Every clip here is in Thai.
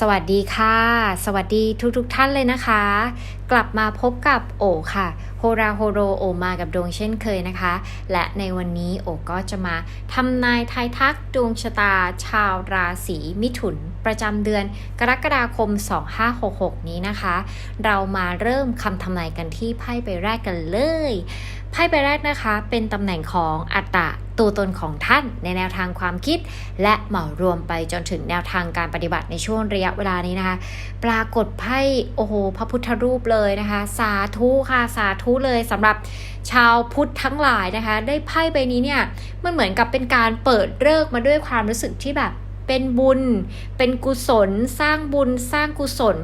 สวัสดีค่ะ สวัสดีทุกๆทท่านเลยนะคะ กลับมาพบกับโอค่ะ ฮราโฮโรโอมากับดวงเช่นเคยนะคะ และในวันนี้โอก็จะมาทำนายทายทักดวงชะตา ชาวราศีมิถุน ประจำเดือนกรกฎาคม 2566 นี้นะคะ เรามาเริ่มคำทำนายกันที่ไพ่ใบแรกกันเลยไพ่ใบแรกนะคะเป็นตำแหน่งของอัตตะตัวตนของท่านในแนวทางความคิด และเหมารวมไปจนถึงแนวทางการปฏิบัติในช่วงระยะเวลานี้นะคะ ปรากฏไพ่โอ้โหพระพุทธรูปเลยนะคะ สาธุค่ะสาธุเลยสำหรับชาวพุทธทั้งหลายนะคะ ได้ไพ่ใบนี้เนี่ยมันเหมือนกับเป็นการเปิดเลิกมาด้วยความรู้สึกที่แบบเป็นบุญ เป็นกุศล สร้างบุญ สร้างกุศล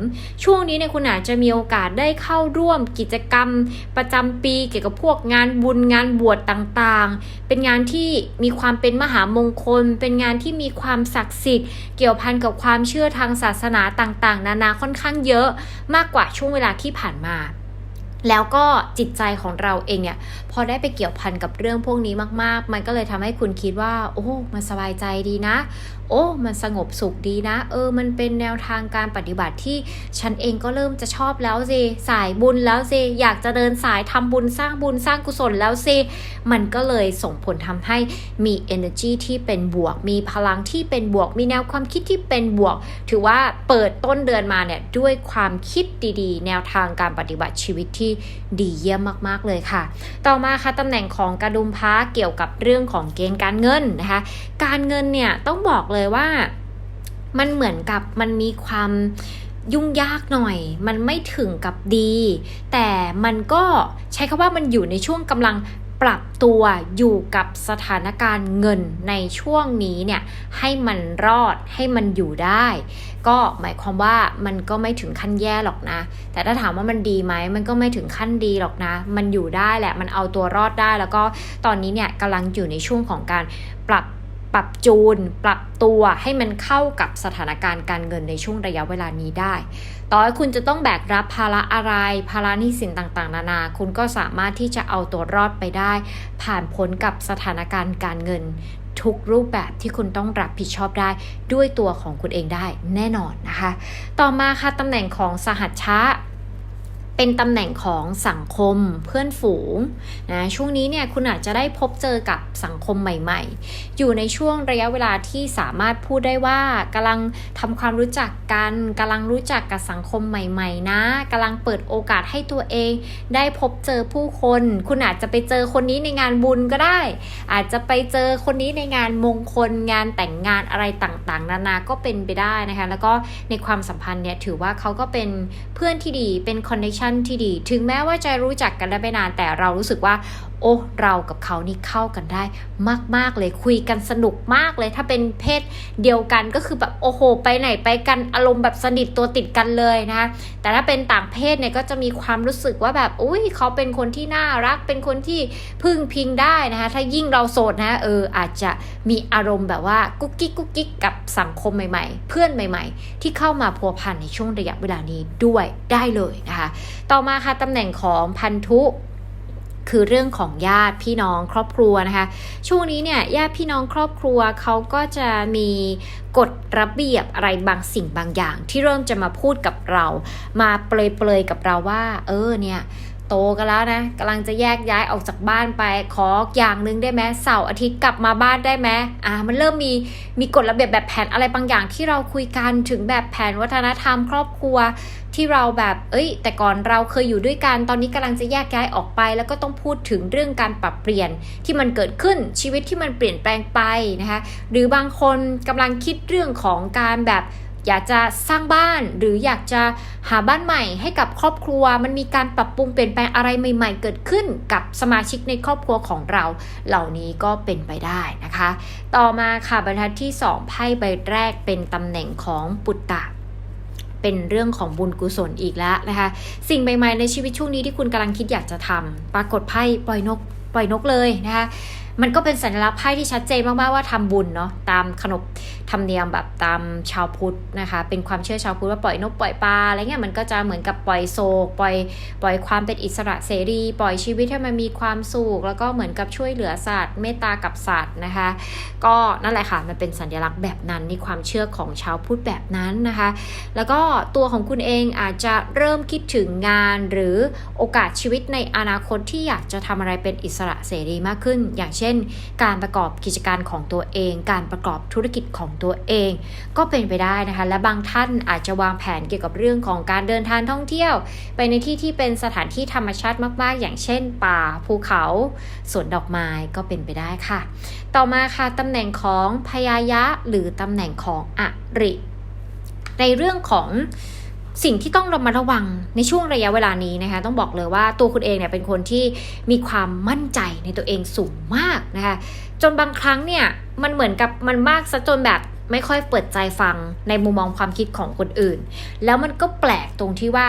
ช่วงนี้เนี่ยคุณอาจจะมีโอกาสได้เข้าร่วมกิจกรรม ประจำปีเกี่ยวกับพวกงานบุญงานบวชต่างๆ เป็นงานที่มีความเป็นมหามงคล เป็นงานที่มีความศักดิ์สิทธิ์ เกี่ยวพันกับความเชื่อทางศาสนาต่างๆ นานาค่อนข้างเยอะมากกว่าช่วงเวลาที่ผ่านมา แล้วก็จิตใจของเราเองเนี่ย พอได้ไปเกี่ยวพันกับเรื่องพวกนี้มาก ๆ มันก็เลยทำให้คุณคิดว่า โอ้ มันสบายใจดีนะ โอ้ มันสงบสุขดีนะ เออ มันเป็นแนวทางการปฏิบัติที่ฉันเองก็เริ่มจะชอบแล้วสิสายบุญแล้วสิอยากจะเดินสายทำบุญสร้างบุญสร้างกุศลแล้วสิมันก็เลยส่งผลทำให้มี energy ที่เป็นบวก มีพลังที่เป็นบวก มีแนวความคิดที่เป็นบวก ถือว่าเปิดต้นเดือนมาเนี่ยด้วยความคิดดีๆ แนวทางการปฏิบัติชีวิตที่ดีเยี่ยมมากๆเลยค่ะ ต่อมาค่ะตำแหน่งของกระดุมพระเกี่ยวกับเรื่องของเกณฑ์การเงินนะคะ การเงินเนี่ยต้องบอกเลยว่ามันเหมือนกับมันมีความยุ่งยากหน่อย มันไม่ถึงกับดี แต่มันก็ใช้คำว่ามันอยู่ในช่วงกำลัง ปรับตัวอยู่กับสถานการณ์เงินในช่วงนี้เนี่ยให้มันรอดให้มันอยู่ได้ ก็หมายความว่ามันก็ไม่ถึงขั้นแย่หรอกนะ แต่ถ้าถามว่ามันดีไหมมันก็ไม่ถึงขั้นดีหรอกนะ มันอยู่ได้แหละมันเอาตัวรอดได้แล้วก็ตอนนี้เนี่ยกำลังอยู่ในช่วงของการปรับ ปรับจูน ปรับตัวให้มันเข้ากับสถานการณ์การเงินในช่วงระยะเวลานี้ได้ ต่อให้คุณจะต้องแบกรับภาระอะไร ภาระหนี้สินต่างๆ นานา คุณก็สามารถที่จะเอาตัวรอดไปได้ ผ่านพ้นกับสถานการณ์การเงิน ทุกรูปแบบที่คุณต้องรับผิดชอบได้ด้วยตัวของคุณเองได้แน่นอนนะคะ ต่อมาค่ะตำแหน่งของสหัชชะ เป็นตำแหน่งของสังคมเพื่อนฝูงนะช่วงนี้เนี่ยคุณอาจจะได้พบเจอกับสังคมใหม่ๆ อยู่ในช่วงระยะเวลาที่สามารถพูดได้ว่ากำลังทำความรู้จักกันกำลังรู้จักกับสังคมใหม่ๆ นะกำลังเปิดโอกาสให้ตัวเอง ได้พบเจอผู้คน คุณอาจจะไปเจอคนนี้ในงานบุญก็ได้ อาจจะไปเจอคนนี้ในงานมงคลงานแต่งงานอะไรต่างๆ นานาก็เป็นไปได้นะคะแล้วก็ในความสัมพันธ์เนี่ยถือว่าเขาก็เป็นเพื่อนที่ดีเป็นคอนเนคชั่นที่ดี ถึงแม้ว่าจะรู้จักกันได้ไม่นานแต่เรารู้สึกว่า โอ้เรากับเขานี่เข้ากันได้มาก ๆ เลยคุยกันสนุกมากเลย ถ้าเป็นเพศเดียวกันก็คือแบบโอ้โห ไปไหนไปกันอารมณ์แบบสนิทตัวติดกันเลยนะคะแต่ถ้าเป็นต่างเพศเนี่ยก็จะมีความรู้สึกว่าแบบอุ้ยเขาเป็นคนที่น่ารัก เป็นคนที่พึ่งพิงได้นะคะถ้ายิ่งเราโสดนะเอออาจจะมีอารมณ์แบบว่ากุ๊กกิ๊กกุ๊กกิ๊กกับสังคมใหม่ ๆ เพื่อนใหม่ ๆ ที่เข้ามาพัวพันในช่วงระยะเวลานี้ด้วยได้เลยนะคะต่อมาค่ะตำแหน่งของพันธุ คือเรื่องของญาติพี่น้องครอบครัวนะคะช่วงนี้เนี่ยญาติพี่น้องครอบครัวเขาก็จะมีกฎระเบียบอะไรบางสิ่งบางอย่าง ที่เริ่มจะมาพูดกับเรา มาเปลยๆกับเราว่า เออเนี่ยโตกันแล้วนะกำลังจะแยกย้ายออกจากบ้านไป ขออย่างหนึ่งได้ไหมเสาร์อาทิตย์กลับมาบ้านได้ไหมอ่ามันเริ่มมีมีกฎระเบียบแบบแผนอะไรบางอย่างที่เราคุยกันถึงแบบแผนวัฒนธรรม ครอบครัว ที่เราแบบ เอ้ย แต่ก่อนเราเคยอยู่ด้วยกัน ตอนนี้กำลังจะแยกย้ายออกไป แล้วก็ต้องพูดถึงเรื่องการปรับเปลี่ยนที่มันเกิดขึ้น ชีวิตที่มันเปลี่ยนแปลงไปนะคะ หรือบางคนกำลังคิดเรื่องของการแบบอยากจะสร้างบ้านหรืออยากจะหาบ้านใหม่ให้กับครอบครัว มันมีการปรับปรุงเปลี่ยนแปลงอะไรใหม่ ๆ เกิดขึ้นกับสมาชิกในครอบครัวของเรา เหล่านี้ก็เป็นไปได้นะคะ ต่อมาค่ะบรรทัดที่ 2 ไพ่ใบแรกเป็นตำแหน่งของปุตตะ เป็นเรื่องของบุญกุศลอีกแล้วนะคะ สิ่งใหม่ๆในชีวิตช่วงนี้ที่คุณกำลังคิดอยากจะทำปรากฏไพ่ปล่อยนกปล่อยนกเลยนะคะ มันก็เป็นสัญลักษณ์ไพ่ที่ชัดเจนมากๆว่าทำบุญเนาะตามขนบธรรมเนียมแบบตามชาวพุทธนะคะ เป็นความเชื่อชาวพุทธว่าปล่อยนกปล่อยปลาอะไรเงี้ยมันก็จะเหมือนกับปล่อยโศกปล่อยปล่อยความเป็นอิสระเสรี ปล่อยชีวิตให้มันมีความสุขแล้วก็เหมือนกับช่วยเหลือสัตว์เมตตากับสัตว์นะคะ ก็นั่นแหละค่ะมันเป็นสัญลักษณ์แบบนั้นในความเชื่อของชาวพุทธแบบนั้นนะคะ แล้วก็ตัวของคุณเองอาจจะเริ่มคิดถึงงานหรือโอกาสชีวิตในอนาคตที่อยากจะทำอะไรเป็นอิสระเสรีมากขึ้น อย่างเช่นการประกอบกิจการของตัวเอง การประกอบธุรกิจของตัวเอง ก็เป็นไปได้นะคะ และบางท่านอาจจะวางแผนเกี่ยวกับเรื่องของการเดินทางท่องเที่ยว ไปในที่ที่เป็นสถานที่ธรรมชาติมาก ๆ อย่างเช่น ป่าภูเขาสวนดอกไม้ก็เป็นไปได้ค่ะ ต่อมาค่ะตำแหน่งของพยายะหรือตำแหน่งของอริ ในเรื่องของ สิ่งที่ต้องระมัดระวังในช่วงระยะเวลานี้นะคะต้องบอกเลยว่าตัวคุณเองเนี่ยเป็นคนที่มีความมั่นใจในตัวเองสูงมากนะคะจนบางครั้งเนี่ยมันเหมือนกับมันมากซะจนแบบไม่ค่อยเปิดใจฟังในมุมมองความคิดของคนอื่น แล้วมันก็แปลกตรงที่ว่า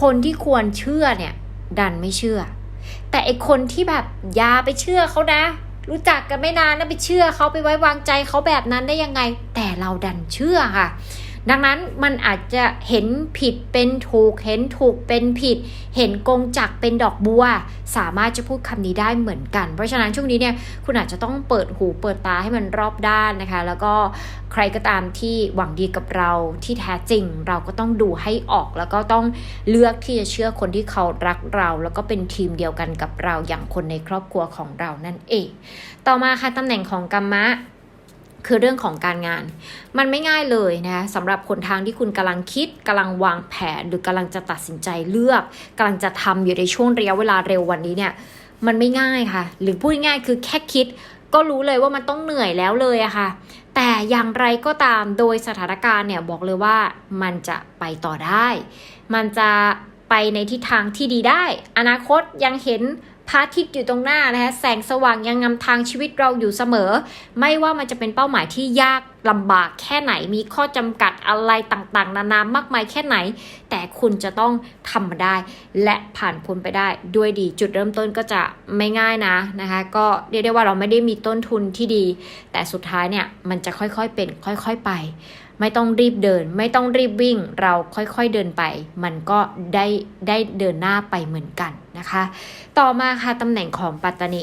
คนที่ควรเชื่อเนี่ยดันไม่เชื่อ แต่ไอคนที่แบบอย่าไปเชื่อเขานะ รู้จักกันไม่นานนะไปเชื่อเขาไปไว้วางใจเขาแบบนั้นได้ยังไง แต่เราดันเชื่อค่ะ ดังนั้นมันอาจจะเห็นผิดเป็นถูก เห็นถูกเป็นผิด เห็นกงจักเป็นดอกบัว สามารถจะพูดคำนี้ได้เหมือนกัน เพราะฉะนั้นช่วงนี้เนี่ยคุณอาจจะต้องเปิดหูเปิดตาให้มันรอบด้านนะคะ แล้วก็ใครก็ตามที่หวังดีกับเราที่แท้จริง เราก็ต้องดูให้ออก แล้วก็ต้องเลือกที่จะเชื่อคนที่เขารักเรา แล้วก็เป็นทีมเดียวกันกับเราอย่างคนในครอบครัวของเรานั่นเอง ต่อมาค่ะตำแหน่งของกัมมะ คือเรื่องของการงาน มันไม่ง่ายเลยนะคะสำหรับคนทางที่คุณกำลังคิดกำลังวางแผน หรือกำลังจะตัดสินใจเลือกกำลังจะทำอยู่ในช่วงระยะเวลาเร็ววันนี้เนี่ยมันไม่ง่ายค่ะ หรือพูดง่ายคือแค่คิด ก็รู้เลยว่ามันต้องเหนื่อยแล้วเลยอะค่ะ แต่อย่างไรก็ตามโดยสถานการณ์เนี่ยบอกเลยว่ามันจะไปต่อได้ มันจะไปในทิศทางที่ดีได้ อนาคตยังเห็น พระอาทิตย์อยู่ตรงหน้านะคะแสงสว่างยังนำทางชีวิตเราอยู่เสมอ ไม่ว่ามันจะเป็นเป้าหมายที่ยากลำบากแค่ไหนมีข้อจำกัดอะไรต่างๆ นานามากมายแค่ไหน แต่คุณจะต้องทำมาได้ และผ่านพ้นไปได้ด้วยดี จุดเริ่มต้นก็จะไม่ง่ายนะนะคะ ก็เรียกได้ว่าเราไม่ได้มีต้นทุนที่ดี แต่สุดท้ายเนี่ยมันจะค่อยๆเป็นค่อย ๆไป ไม่ต้องรีบเดิน ไม่ต้องรีบวิ่ง เราค่อยๆเดินไป มันก็ได้ได้เดินหน้าไปเหมือนกันนะคะ ต่อมาค่ะตำแหน่งของปัตตานี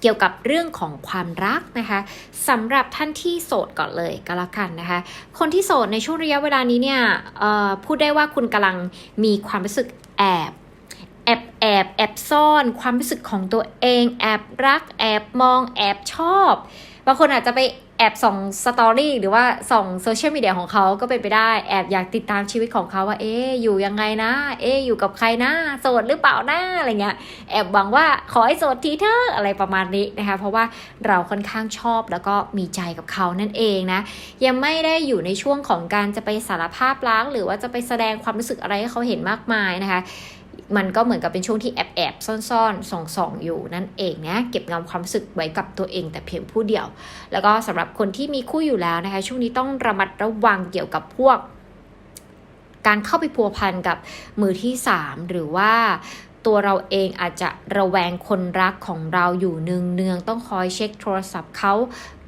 เกี่ยวกับเรื่องของความรักนะคะสำหรับท่านที่โสดก่อนเลยก็แล้วกันนะคะ คนที่โสดในช่วงระยะเวลานี้เนี่ยพูดได้ว่าคุณกำลังมีความรู้สึกแอบแอบแอบแอบซ่อน ความรู้สึกของตัวเอง แอบรัก แอบมอง แอบชอบ บางคนอาจจะไป แอบส่องสตอรี่หรือว่าส่องโซเชียลมีเดียของเขาก็เป็นไปได้ แอบอยากติดตามชีวิตของเขาว่า เอ๊อยู่ยังไงนะ เอ๊อยู่กับใครนะโสดหรือเปล่านะอะไรเงี้ย แอบหวังว่าขอให้โสดทีเถอะอะไรประมาณนี้นะคะ เพราะว่าเราค่อนข้างชอบแล้วก็มีใจกับเขานั่นเองนะ ยังไม่ได้อยู่ในช่วงของการจะไปสารภาพรักหรือว่าจะไปแสดงความรู้สึกอะไรให้เขาเห็นมากมายนะคะ มันก็เหมือนกับเป็นช่วงที่แอบแอบซ่อนซ่อนส่องส่องอยู่นั่นเองนะเก็บงำความรู้สึกไว้กับตัวเองแต่เพียงผู้เดียว แล้วก็สำหรับคนที่มีคู่อยู่แล้วนะคะ ช่วงนี้ต้องระมัดระวังเกี่ยวกับพวก การเข้าไปพัวพันกับมือที่ 3 หรือว่าตัวเราเองอาจจะระแวงคนรักของเราอยู่เนืองเนืองๆต้องคอยเช็คโทรศัพท์เขา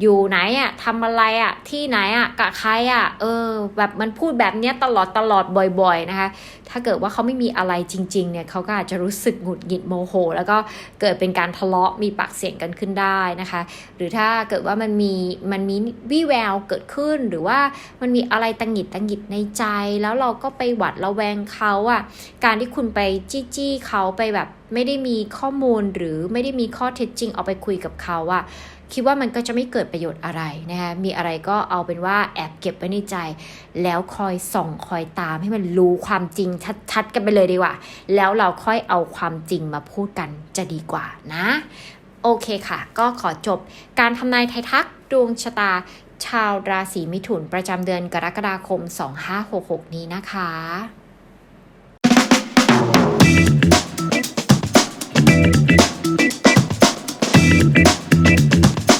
อยู่ไหนอะทำอะไรอะที่ไหนอะกับใครอะเออ แบบมันพูดแบบเนี้ยตลอดตลอดบ่อย ๆนะคะ ถ้าเกิดว่าเขาไม่มีอะไรจริง ๆ เนี่ยเขาก็อาจจะรู้สึกหงุดหงิดโมโห แล้วก็เกิดเป็นการทะเลาะมีปากเสียงกันขึ้นได้นะคะ หรือถ้าเกิดว่ามันมีมันมีวี่แววเกิดขึ้นหรือว่ามันมีอะไรตังหงิดตังหงิดในใจ แล้วเราก็ไปหวัดระแวงเขาอะการที่คุณไปจี้จี้เขาไปแบบไม่ได้มีข้อมูลหรือไม่ได้มีข้อเท็จจริงเอาไปคุยกับเขาอะ คิดว่ามันก็จะไม่เกิดประโยชน์อะไรนะคะมีอะไรก็เอาเป็นว่าแอบเก็บไว้ในใจ แล้วคอยส่องคอยตามให้มันรู้ความจริงชัดๆกันไปเลยดีกว่า แล้วเราค่อยเอาความจริงมาพูดกันจะดีกว่านะ โอเคค่ะ ก็ขอจบการทำนายไทยทักดวงชะตาชาวราศีมิถุนประจำเดือนกรกฎาคม 2566 นี้นะคะ